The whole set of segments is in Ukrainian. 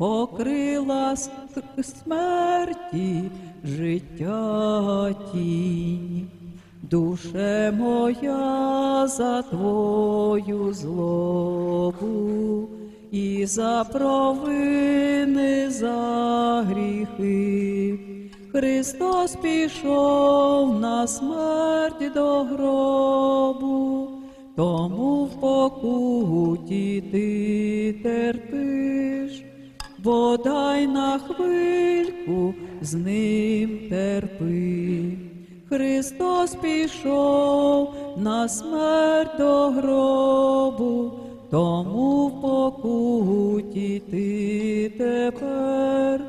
покрила смерті життя тінь. Душе моя за твою злобу і за провини за гріхи. Христос пішов на смерть до гробу, тому в покуті ти терпиш, бодай на хвильку з ним терпи. Христос пішов на смерть до гробу, тому в покуті ти тепер,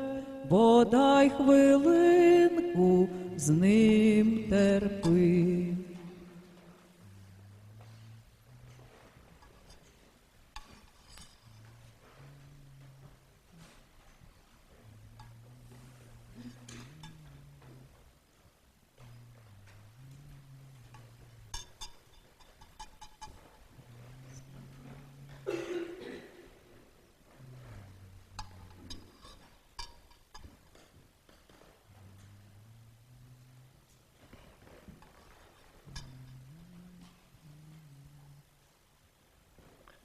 бодай хвилинку з ним терпи.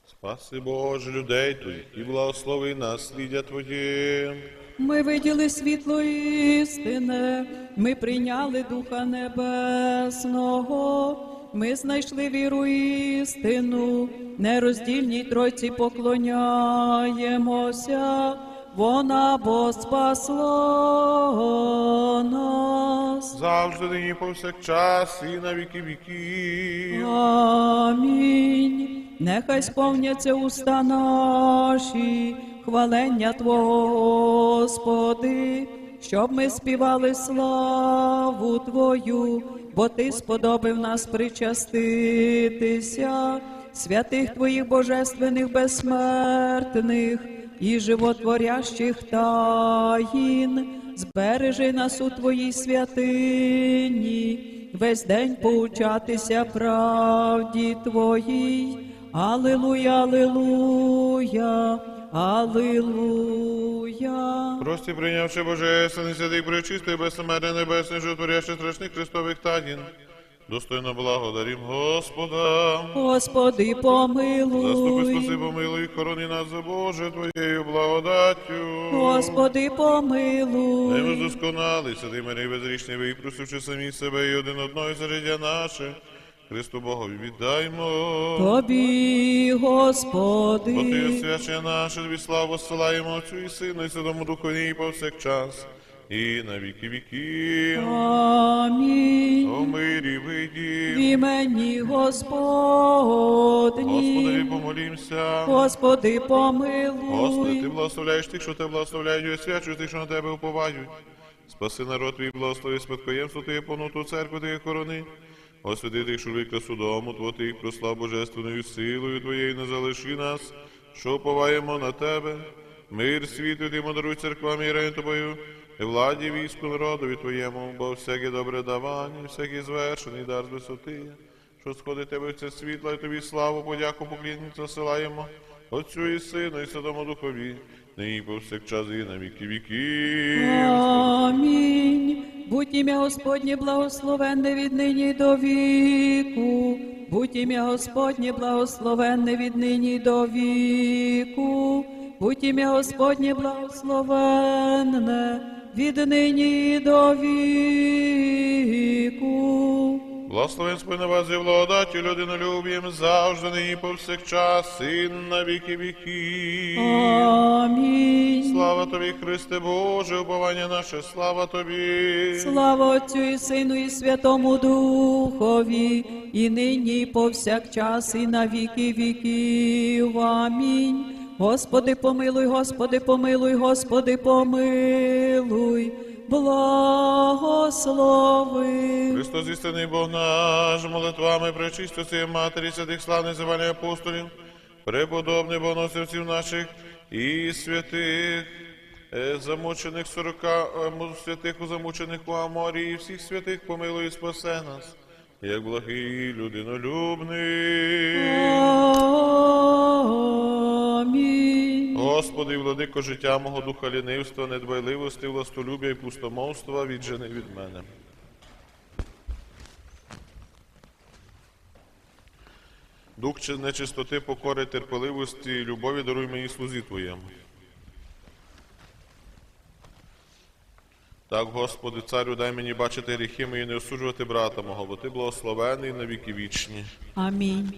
Спаси Боже людей Твоїх і благослови насліддя Твоє. Ми виділи світло істини, ми прийняли Духа Небесного, ми знайшли віру істину, нероздільній Тройці поклоняємося, вона бо спасла нас. Завжди нині повсякчас і на віки віків. Амінь. Нехай сповняться уста наші, хвалення Твого, Господи, щоб ми співали славу Твою, бо Ти сподобив нас причаститися, святих Твоїх божественних безсмертних і животворящих таїн, збережи нас у Твоїй святині весь день поучатися правді Твоїй. Алилуя, алилуя, алилуя. Прості прийнявши Божественний святий пречистий, безсмертний небесний, животворящий страшних Христових таїн. Достойно благодарім Господа. Господи, помилуй. Заступи, спаси, помилуй, хорони нас за Боже Твоєю благодаттю. Господи, Дай помилуй. ми досконалий, святий мирий безрічний, випросивши самі себе і один за життя наше. Христу Богові віддаймо. Тобі, Бо Ти Господи, наше, тобі славу посилаємо Отцю і Сину, і Святому Духові і повсякчас, і на віки віків. Амінь. О мирі В вийдім. імені Господи, Господні. помолімся. Господи, Господи, ти благословляєш тих, що тебе благословляють, і освячуєш тих, що на тебе уповають. Спаси народ твій, благослови спадкоємство Твоє, понуту церкву Твоє хорони. Освяти тих, що викла судому, Твоїх, прослав божественною силою Твоєю, не залиши нас, що уповаємо на Тебе. Мир світу Ти даруй церквам і Тобою, і владі війську народові Твоєму, бо всяке добре давання, всякий звершений дар з висоти, що сходить тебе в це світло, і тобі славу, подяку, поклінницю засилаємо, Отцю і Сину, і Святому Духові, нині повсякчас і на віки віків. Амінь. Будь ім'я Господнє благословенне від нині до віку. Будь ім'я Господнє благословенне від нині до віку. Будь ім'я Господнє благословенне від нині до віку. Благословен Господь на вас і благодаті, людинолюбієм, завжди нині повсякчас, і на віки віків. Амінь. Слава тобі, Христе Боже, уповання наше, слава тобі. Слава Отцю і Сину і Святому Духові, і нині, і повсякчас, і на віки віків. Амінь. Господи, помилуй, Господи, помилуй, Господи, помилуй, благослови. Христос істинний Бог наш, молитвами пречистості Матері святих славних званих апостолів, преподобних богоносівців наших і святих, е, замучених сорока е, святих у замучених у Аморі, і всіх святих помилуй і спасе нас, як благий людинолюбний. Амінь. Господи, владико життя мого духа лінивства, недбайливості, властолюбя і пустомовства віджени від мене. Дух чи- нечистоти, покори, терпеливості і любові даруй мені слузі Твоєму. Так, Господи, царю, дай мені бачити гріхи мої, не осуджувати брата мого, бо ти благословений на віки вічні. Амінь.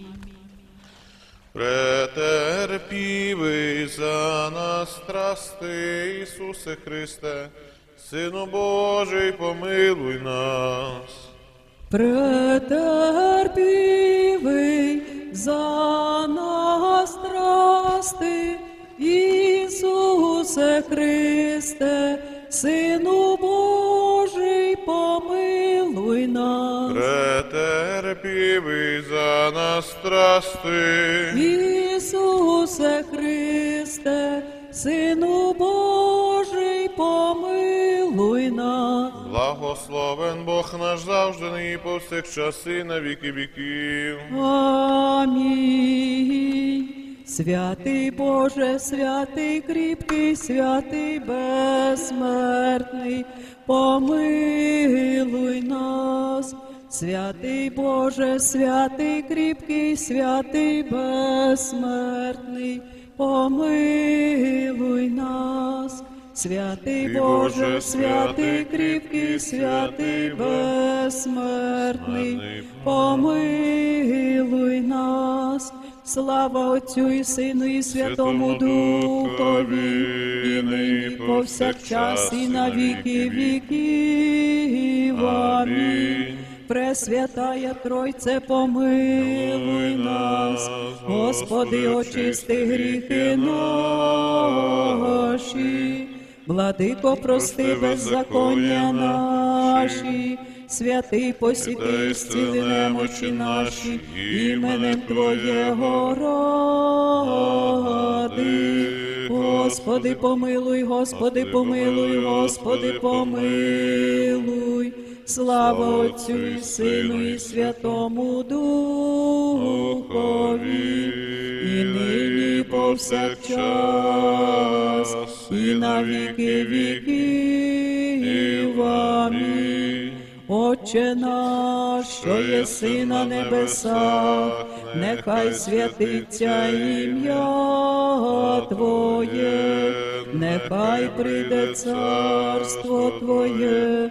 Претерпівий за нас страсти, Ісусе Христе, Сину Божий, помилуй нас. Претерпівий за нас страсти, Ісусе Христе, Сину Претерпівий за нас страсти, Ісусе Христе, Сину Божий, помилуй нас. благословен Бог наш завжди, нині і повсякчас і на віки віків. Амінь. Святий Боже, святий кріпкий, святий безсмертний, помилуй нас. Святий Боже, святий кріпкий, святий безсмертний, помилуй нас. Святий Боже, святий кріпкий, святий безсмертний, помилуй нас. Слава Отцю і Сину і Святому Духові, і нині повсякчас, і на віки віків. Амінь. Пресвятая Тройце, помилуй нас, Господи, очисти гріхи наші, Владико, прости беззаконня наші, святий посіти, зціли немочі наші, іменем Твоєго ради. Господи, помилуй, Господи, помилуй, Господи, помилуй. Слава Отцю і Сину і Святому Духові, і нині і повсякчас, і на віки віків. Амінь. Отче наш, що єси на небесах, нехай святиться ім'я Твоє, нехай прийде царство Твоє,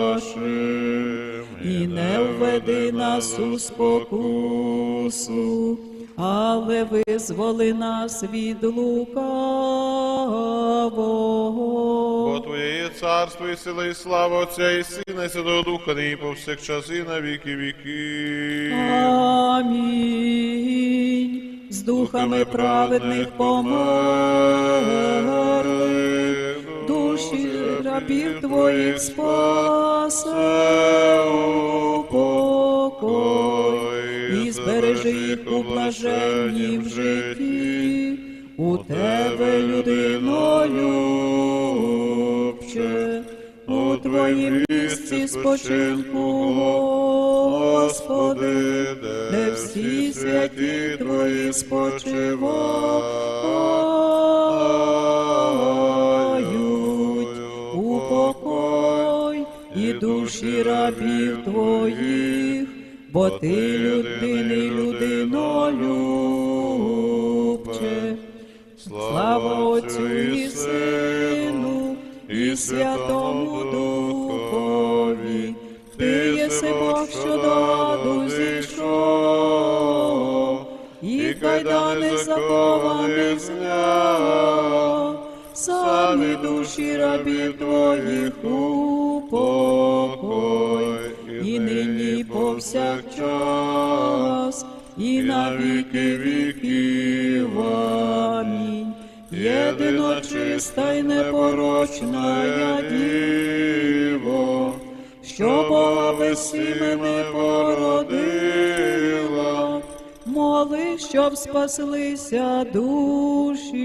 не введи нас у спокусу, але визволи нас від лукавого. Бо Твоє є царство і сила, і слава Отця і Сина, і Святого Духа, і повсякчас і на віки віків. Амінь. З духами праведних померли, душі рабів твоїх спасе у покой, і збережи їх у блаженнім житті, у тебе людинолюбче, у твоїм місці спочинку, Господи, де всі святі твої спочивають, упокой і душі рабів твоїх, бо ти людини людинолюбче. Слава Отцю і Сину, і Святому Духові, ти єси Бог, що до аду зійшов, і кайдани закованих зняв, самі душі рабів твоїх віки віків. Амінь. єдина чиста й непорочна діво, що Бога безсімене породила, моли, щоб спаслися душі.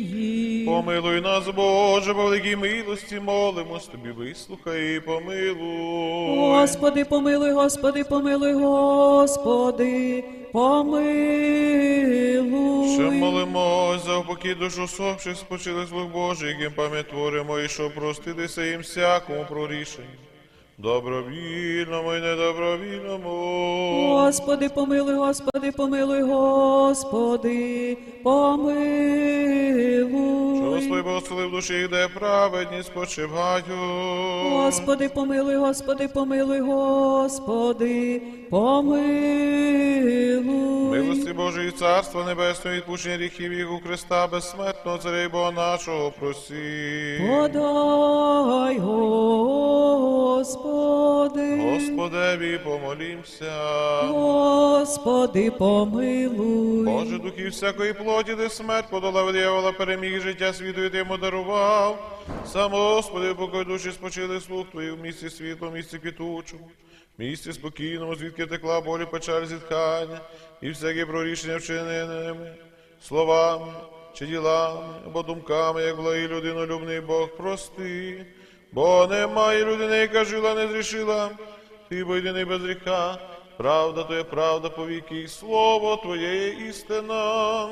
їх. Помилуй нас, Боже, по великій милості, молимось тобі, вислухай і помилуй. Господи, помилуй, Господи, помилуй, Господи, помилуй. Ще молимось за упокій душу усопших спочили слуг Божих, яким пам'ятворимо, і що простилися їм всякому прорішенню. Добровільному і недобровільному. Господи, помилуй, Господи, помилуй, Господи, помилуй. Що Господи в душі, де праведні спочивають. Господи, помилуй, Господи, помилуй, Господи, помилуй. Милості Божої Царства Небесного, відпущення гріхів їх у Христа, безсмертного Царя і Бога нашого, просі. Подай, Господи, Господеві помолімся. Господи, помилуй. Боже, духів всякої плоті, де смерть подолав диявола, переміг життя світу і ти йому дарував. Сам Господи, покой душі спочили слух Твої в місці світло, в місці квітучому, в місці спокійному, звідки текла болі, печаль, зітхання, і всякі прорішення вчиненими, словами чи ділами, або думками, як благий людинолюбний Бог, прости, бо немає людини, яка жила, не зрішила, ти бо єдиний без гріха, правда то є правда повіки, і слово Твоє є істина,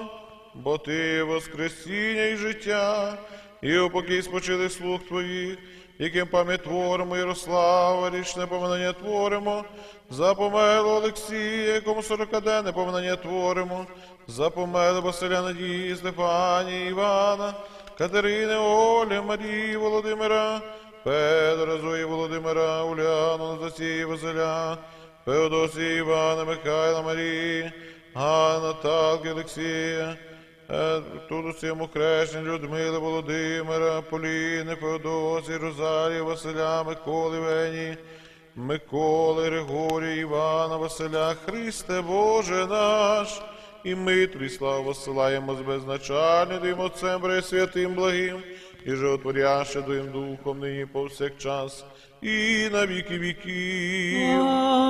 бо Ти воскресіння і життя, і упокій спочили слуг Твоїх, яким пам'ять творимо Ярослава, річне поминання творимо, за померлого Олексія, якому сорокаденне поминання творимо, за померлого Василя Надії, Стефанії, Івана, Катерини, Олі, Марії, Володимира, Петра, Зої, Володимира, Уляну, Анастасії, Василя, Феодосії, Івана, Михайла, Марії, Ганна, Наталки, Олексія, Е, Тудусіmu Хрещень, Людмили, Володимира, Поліни, Феодосії, Розарії, Василя, Миколи, Вені, Миколи, Григорія, Івана, Василя, Христе Боже наш, і ми тобі славу посилаємо з безначальним Твоїм Отцем, Пресвятим, благим, і животворяще Твоїм Духом нині повсякчас, і на віки віків.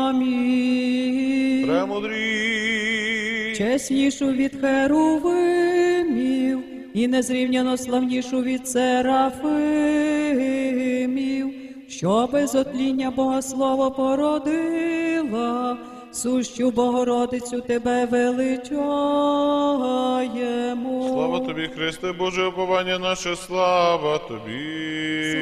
Амінь. Премудрій. Чеснішу від херувимів і незрівняно славнішу від серафимів, що без отління Богослова породила, сущу Богородицю тебе величаємо. Слава тобі, Христе, Боже, уповання наше, слава тобі.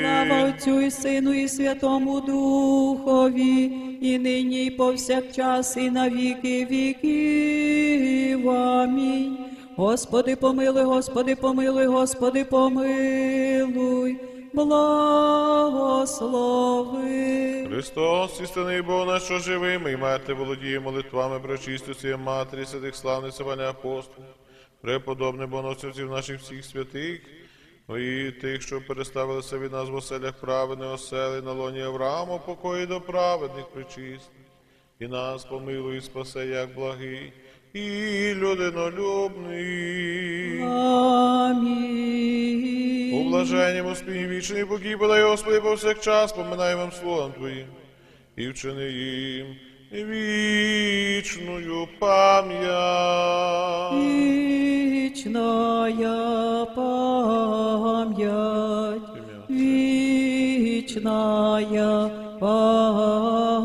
Слава Отцю і Сину, і Святому Духові, і нині, і повсякчас, і на віки віків. Амінь. Господи, помилуй, Господи, помилуй, Господи, помилуй, благослови. Христос, істинний Бог наш, що живими, і мати володіє молитвами прочистості Матері, святих славних Саваня апостолів, преподобне боносців наших всіх святих, і тих, що переставилися від нас в оселях праведних осели на лоні Аврааму, покої до праведних причистих. І нас помилуй, спасе, як благий, і людинолюбний. У Амінь. блаженнім успінні вічний покій подай, Господи, повсякчас, поминай вам словом Твоїм, і вчини їм вічною пам'ять. Вечная память, вечная память,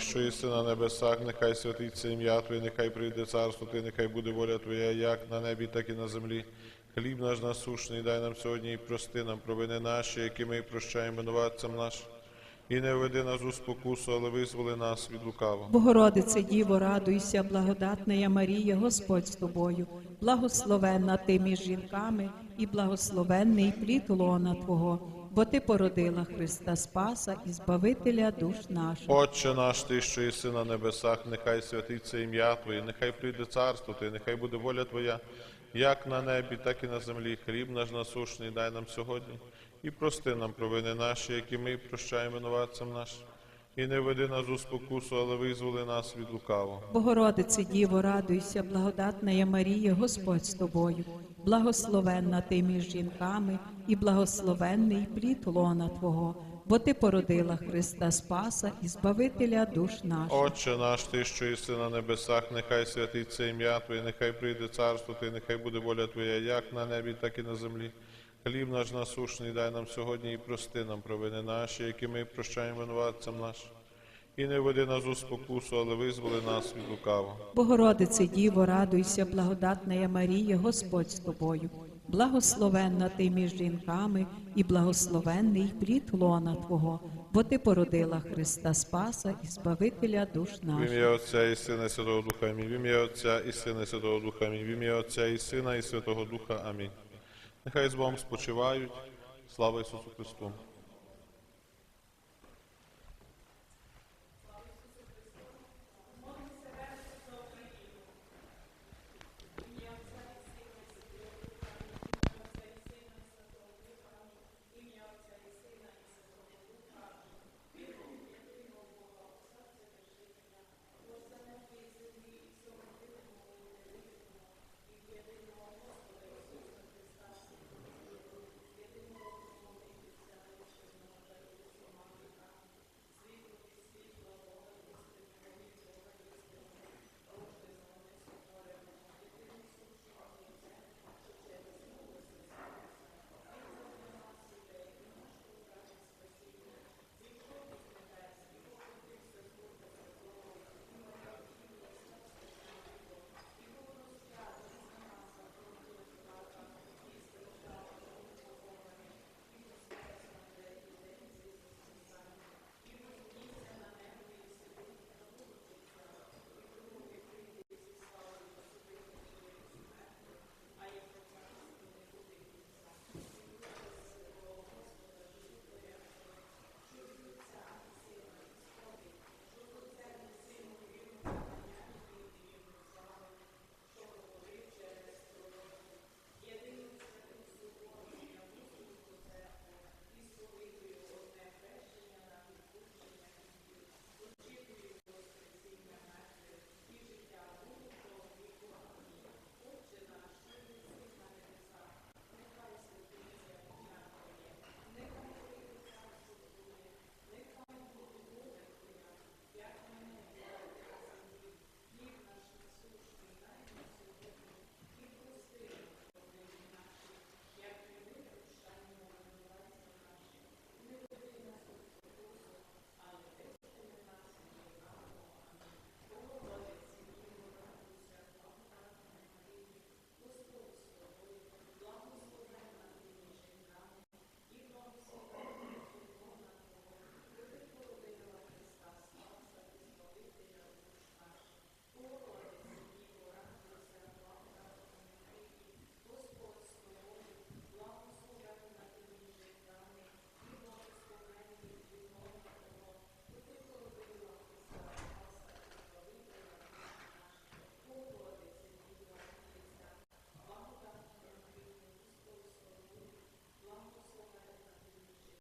Що єси на небесах, нехай святиться ім'я Твоє, нехай прийде царство Твоє, нехай буде воля Твоя, як на небі, так і на землі. Хліб наш насушний, дай нам сьогодні і прости нам провини наші, які ми прощаємо винуватцям нашим. І не введи нас у спокусу, але визволи нас від лукавого. Богородице Діво, радуйся, благодатна я Марія, Господь з тобою, благословенна ти між жінками і благословенний плід лона Твого. Бо ти породила Христа Спаса і Збавителя душ наших. Отче наш, ти, що єси на небесах, нехай святиться ім'я Твоє, нехай прийде царство Твоє, нехай буде воля Твоя, як на небі, так і на землі. Хліб наш насушний дай нам сьогодні. І прости нам провини наші, які ми прощаємо винуватцям нашим. І не веди нас у спокусу, але визволи нас від лукавого. Богородице Діво, радуйся, благодатна є Марія, Господь з тобою, благословенна ти між жінками, і благословенний плід лона Твого, бо ти породила Христа Спаса і Збавителя душ наших. Отче наш, ти, що єси на небесах, нехай святиться ім'я Твоє, нехай прийде царство Твоє, нехай буде воля Твоя, як на небі, так і на землі. Хліб наш насушний дай нам сьогодні і прости нам провини наші, які ми прощаємо винуватцям нашим. І не веди нас у спокусу, але визволи нас від лукавого. Богородице Діво, радуйся, благодатна Марія, Господь з тобою, благословенна ти між жінками, і благословенний плід лона Твого, бо ти породила Христа Спаса і Збавителя душ В наших. ім'я Отця і Сина і Святого Духа Амінь. В ім'я Отця і Сина і Святого Духа Амінь. В ім'я Отця і Сина і Святого Духа Амінь. Нехай з Богом спочивають. Слава Ісусу Христу.